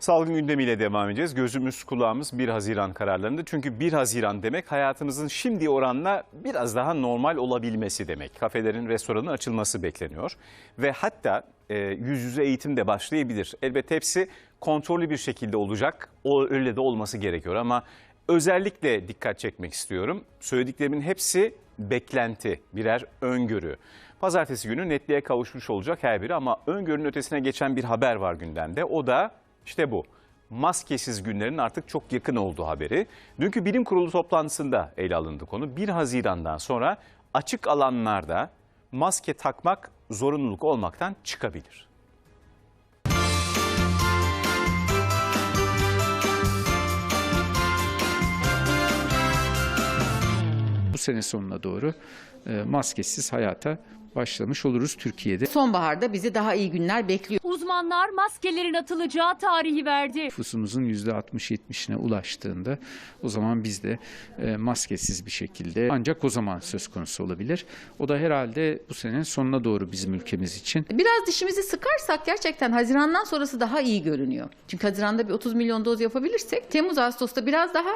Salgın gündemiyle devam edeceğiz. Gözümüz kulağımız 1 Haziran kararlarında. Çünkü 1 Haziran demek hayatımızın şimdi oranla biraz daha normal olabilmesi demek. Kafelerin, restoranın açılması bekleniyor. Ve hatta e, yüz yüze eğitim de başlayabilir. Elbette hepsi kontrollü bir şekilde olacak. O öyle de olması gerekiyor ama özellikle dikkat çekmek istiyorum. Söylediklerimin hepsi beklenti, birer öngörü. Pazartesi günü netliğe kavuşmuş olacak her biri ama öngörünün ötesine geçen bir haber var gündemde. O da işte bu. Maskesiz günlerin artık çok yakın olduğu haberi. Dünkü bilim kurulu toplantısında ele alındı konu. 1 Haziran'dan sonra açık alanlarda maske takmak zorunluluk olmaktan çıkabilir. bu sene sonuna doğru e, maskesiz hayata başlamış oluruz Türkiye'de. Sonbaharda bizi daha iyi günler bekliyor. Uzmanlar maskelerin atılacağı tarihi verdi. Nüfusumuzun %60-70'ine ulaştığında o zaman biz de e, maskesiz bir şekilde ancak o zaman söz konusu olabilir. O da herhalde bu senenin sonuna doğru bizim ülkemiz için. Biraz dişimizi sıkarsak gerçekten Haziran'dan sonrası daha iyi görünüyor. Çünkü Haziran'da bir 30 milyon doz yapabilirsek Temmuz Ağustos'ta biraz daha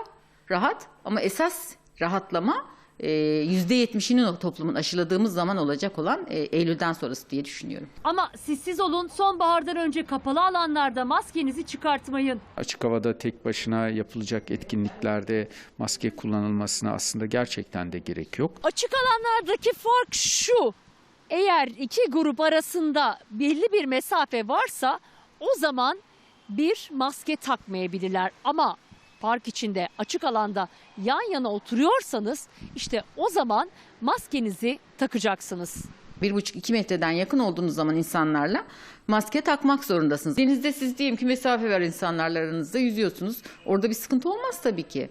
rahat ama esas rahatlama %70'ini o toplumun aşıladığımız zaman olacak olan e, Eylül'den sonrası diye düşünüyorum. Ama sessiz olun sonbahardan önce kapalı alanlarda maskenizi çıkartmayın. Açık havada tek başına yapılacak etkinliklerde maske kullanılmasına aslında gerçekten de gerek yok. Açık alanlardaki fark şu. Eğer iki grup arasında belli bir mesafe varsa o zaman bir maske takmayabilirler. Ama park içinde açık alanda yan yana oturuyorsanız işte o zaman maskenizi takacaksınız. Bir buçuk iki metreden yakın olduğunuz zaman insanlarla maske takmak zorundasınız. Denizde siz diyelim ki mesafe var insanlarla aranızda yüzüyorsunuz. Orada bir sıkıntı olmaz tabii ki.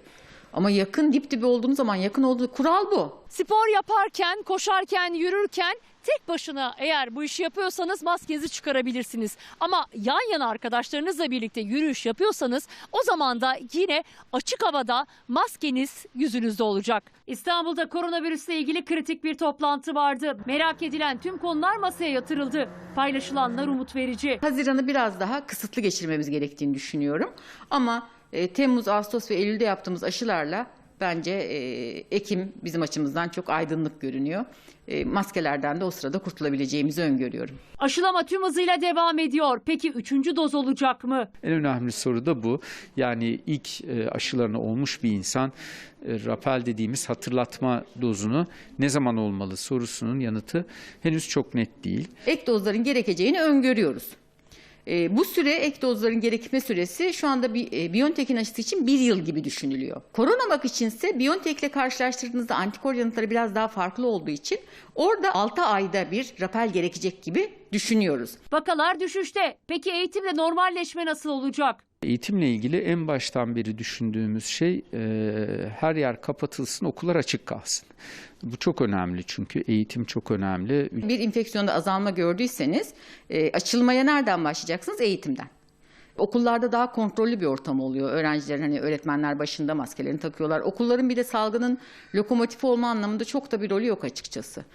Ama yakın dip dibe olduğunuz zaman yakın olduğu kural bu. Spor yaparken, koşarken, yürürken tek başına eğer bu işi yapıyorsanız maskenizi çıkarabilirsiniz. Ama yan yana arkadaşlarınızla birlikte yürüyüş yapıyorsanız o zaman da yine açık havada maskeniz yüzünüzde olacak. İstanbul'da koronavirüsle ilgili kritik bir toplantı vardı. Merak edilen tüm konular masaya yatırıldı. Paylaşılanlar umut verici. Haziran'ı biraz daha kısıtlı geçirmemiz gerektiğini düşünüyorum. Ama e, Temmuz, Ağustos ve Eylül'de yaptığımız aşılarla bence e, Ekim bizim açımızdan çok aydınlık görünüyor. E, maskelerden de o sırada kurtulabileceğimizi öngörüyorum. Aşılama tüm hızıyla devam ediyor. Peki üçüncü doz olacak mı? En önemli soru da bu. Yani ilk e, aşılarını olmuş bir insan e, rapel dediğimiz hatırlatma dozunu ne zaman olmalı sorusunun yanıtı henüz çok net değil. Ek dozların gerekeceğini öngörüyoruz. E, bu süre ek dozların gerekme süresi şu anda e, BioNTech'in aşısı için bir yıl gibi düşünülüyor. Coronavac içinse BioNTech ile karşılaştırdığınızda antikor yanıtları biraz daha farklı olduğu için orada 6 ayda bir rapel gerekecek gibi düşünüyoruz. Vakalar düşüşte. Peki eğitimle normalleşme nasıl olacak? Eğitimle ilgili en baştan beri düşündüğümüz şey e, her yer kapatılsın, okullar açık kalsın. Bu çok önemli çünkü eğitim çok önemli. Bir enfeksiyonda azalma gördüyseniz e, açılmaya nereden başlayacaksınız? Eğitimden. Okullarda daha kontrollü bir ortam oluyor. Öğrencilerin hani öğretmenler başında maskelerini takıyorlar. Okulların bir de salgının lokomotifi olma anlamında çok da bir rolü yok açıkçası.